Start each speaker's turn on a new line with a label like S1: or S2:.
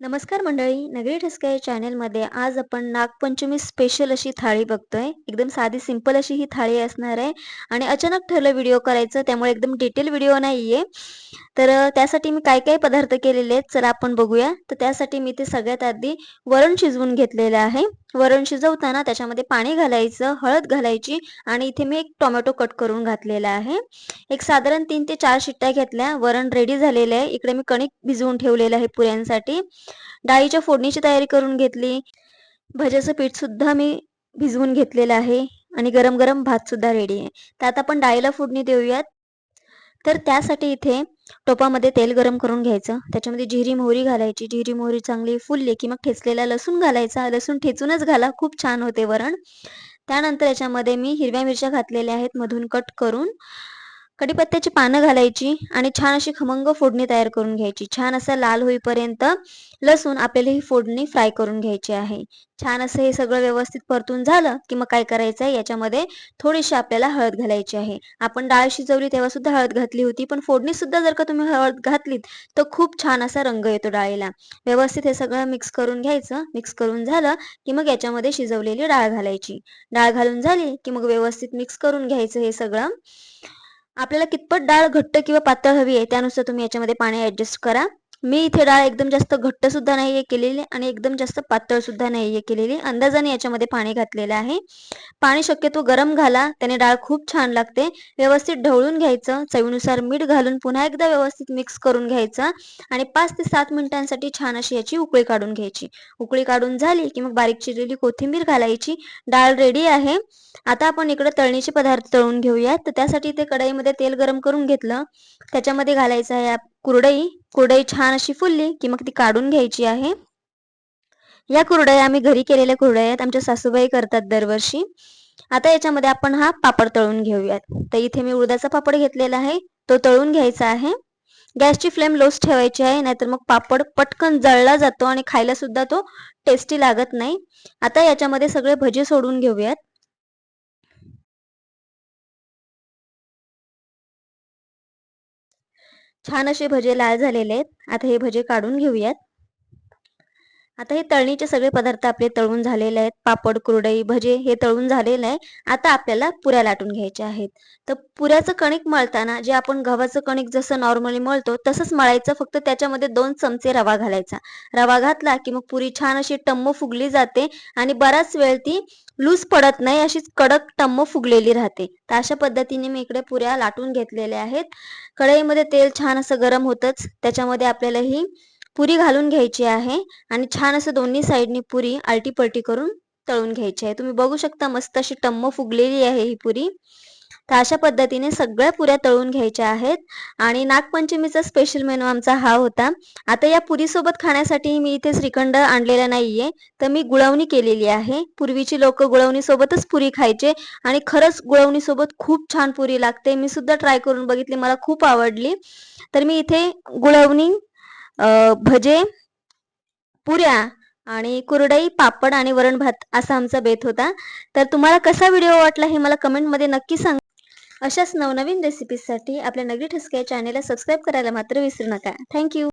S1: नमस्कार मंडळी नगरी ठसका या चॅनेलमध्ये आज आपण नागपंचमी स्पेशल अशी थाळी बघतोय. एकदम साधी सिंपल अशी ही थाळी असणार आहे. आणि अचानक ठरलं व्हिडिओ करायचं त्यामुळे एकदम डिटेल व्हिडिओ नाही आहे तर त्यासाठी मी काय काय पदार्थ केलेले आहेत चला आपण बघूया. तर त्यासाठी मी ते सगळ्यात आधी वरण शिजवून घेतलेलं आहे. वरण शिजवताना त्याच्यामध्ये पाणी घालायचं हळद घालायची आणि इथे मी एक टोमॅटो कट करून घातलेला आहे. एक साधारण तीन ते चार शिट्ट्या घेतल्या वरण रेडी झालेलं आहे. इकडे मी कणिक भिजवून ठेवलेलं आहे पुऱ्यांसाठी. डाळीच्या फोडणीची तयारी करून घेतली. भज्याचं पीठ सुद्धा मी भिजवून घेतलेलं आहे आणि गरम गरम भात सुद्धा रेडी आहे. त्यात आपण डाळीला फोडणी देऊयात. तर त्यासाठी इथे टोपामध्ये तेल गरम करून घ्यायचं. त्याच्यामध्ये जिरी मोहरी घालायची. जिरी मोहरी चांगली फुलली की मग ठेचलेला लसूण घालायचा. लसूण ठेचूनच घाला. खूप छान होते वरण. त्यानंतर याच्यामध्ये मी हिरव्या मिरच्या घातलेल्या आहेत. मधून कट करून कडीपत्त्याची पानं घालायची आणि छान अशी खमंग फोडणी तयार करून घ्यायची. छान असं लाल होईपर्यंत लसूण आपल्याला ही फोडणी फ्राय करून घ्यायची आहे. छान असं हे सगळं व्यवस्थित परतून झालं की मग काय करायचं आहे? याच्यामध्ये थोडीशी आपल्याला हळद घालायची आहे. आपण डाळ शिजवली तेव्हा सुद्धा हळद घातली होती पण फोडणी सुद्धा जर का तुम्ही हळद घातलीत तर खूप छान असा रंग येतो डाळीला. व्यवस्थित हे सगळं मिक्स करून घ्यायचं. मिक्स करून झालं की मग याच्यामध्ये शिजवलेली डाळ घालायची. डाळ घालून झाली की मग व्यवस्थित मिक्स करून घ्यायचं हे सगळं. आपल्याला कितपत डाळ घट्ट किंवा पातळ हवी आहे त्यानुसार तुम्ही याच्यामध्ये पाणी ऍडजस्ट करा. मी इथे डाळ एकदम जास्त घट्ट सुद्धा नाहीये केलेली आणि एकदम जास्त पातळ सुद्धा नाहीये केलेली. अंदाजाने याच्यामध्ये पाणी घातलेलं आहे. पाणी शक्यतो गरम घाला त्याने डाळ खूप छान लागते. व्यवस्थित ढवळून घ्यायचं चवीनुसार मीठ घालून पुन्हा एकदा व्यवस्थित मिक्स करून घ्यायचं आणि पाच ते सात मिनिटांसाठी छान अशी याची उकळी काढून घ्यायची. उकळी काढून झाली की मग बारीक चिरलेली कोथिंबीर घालायची. डाळ रेडी आहे. आता आपण इकडे तळणीचे पदार्थ तळून घेऊयात. तर त्यासाठी ते कढाईमध्ये तेल गरम करून घेतलं. त्याच्यामध्ये घालायचं आहे कुरडई कुरडई छान अशी फुलली की मग ती काढून घ्यायची आहे. या कुरडया आम्ही घरी केलेल्या कुरडया आहेत आमच्या सासूबाई करतात दरवर्षी. आता याच्यामध्ये आपण हा पापड तळून घेऊयात. तर इथे मी उडदाचा पापड घेतलेला आहे तो तळून घ्यायचा आहे. गॅसची फ्लेम लोच ठेवायची आहे नाहीतर मग पापड पटकन जळला जातो आणि खायला सुद्धा तो टेस्टी लागत नाही. आता याच्यामध्ये सगळे भजे सोडून घेऊयात. छान असे भजे लाल झालेले आहेत. आता हे भजे काढून घेऊयात. आता हे तळणीचे सगळे पदार्थ आपले तळून झालेले आहेत. पापड कुरडई भजे हे तळून झालेलं आहे. आता आपल्याला पुऱ्या लाटून घ्यायच्या आहेत. तर पुऱ्याचं कणिक मळताना जे आपण गव्हाचं कणिक जसं नॉर्मली मळतो तसंच मळायचं. फक्त त्याच्यामध्ये दोन चमचे रवा घालायचा. रवा घातला की मग पुरी छान अशी टम्म फुगली जाते आणि बराच वेळ ती लूज पडत नाही अशीच कडक टम्म फुगलेली राहते. तर अशा पद्धतीने मी इकडे पुऱ्या लाटून घेतलेल्या आहेत. कढईमध्ये तेल छान असं गरम होतच. त्याच्यामध्ये आपल्याला ही पुरी घालून घ्यायची आहे आणि छान असं दोन्ही साईडनी पुरी आलटी पलटी करून तळून घ्यायची आहे. तुम्ही बघू शकता मस्त अशी टम्म फुगलेली आहे ही पुरी. तर अशा पद्धतीने सगळ्या पुऱ्या तळून घ्यायच्या आहेत. आणि नागपंचमीचा स्पेशल मेनू आमचा हा होता. आता या पुरीसोबत खाण्यासाठी मी इथे श्रीखंड आणलेला नाहीये. तर मी गुळवणी केलेली आहे. पूर्वीची लोक गुळवणी सोबतच पुरी खायचे आणि खरंच गुळवणी सोबत खूप छान पुरी लागते. मी सुद्धा ट्राय करून बघितली. मला खूप आवडली. तर मी इथे गुळवणी भजे पुऱ्या आणि कुरडई पापड आणि वरण भात असा आमचा बेत होता. तर तुम्हाला कसा व्हिडिओ वाटला हे मला कमेंटमध्ये नक्की सांग. अशाच नवनवीन रेसिपीजसाठी आपल्या नगरी ठसक्या चॅनेलला सबस्क्राईब करायला मात्र विसरू नका. थँक्यू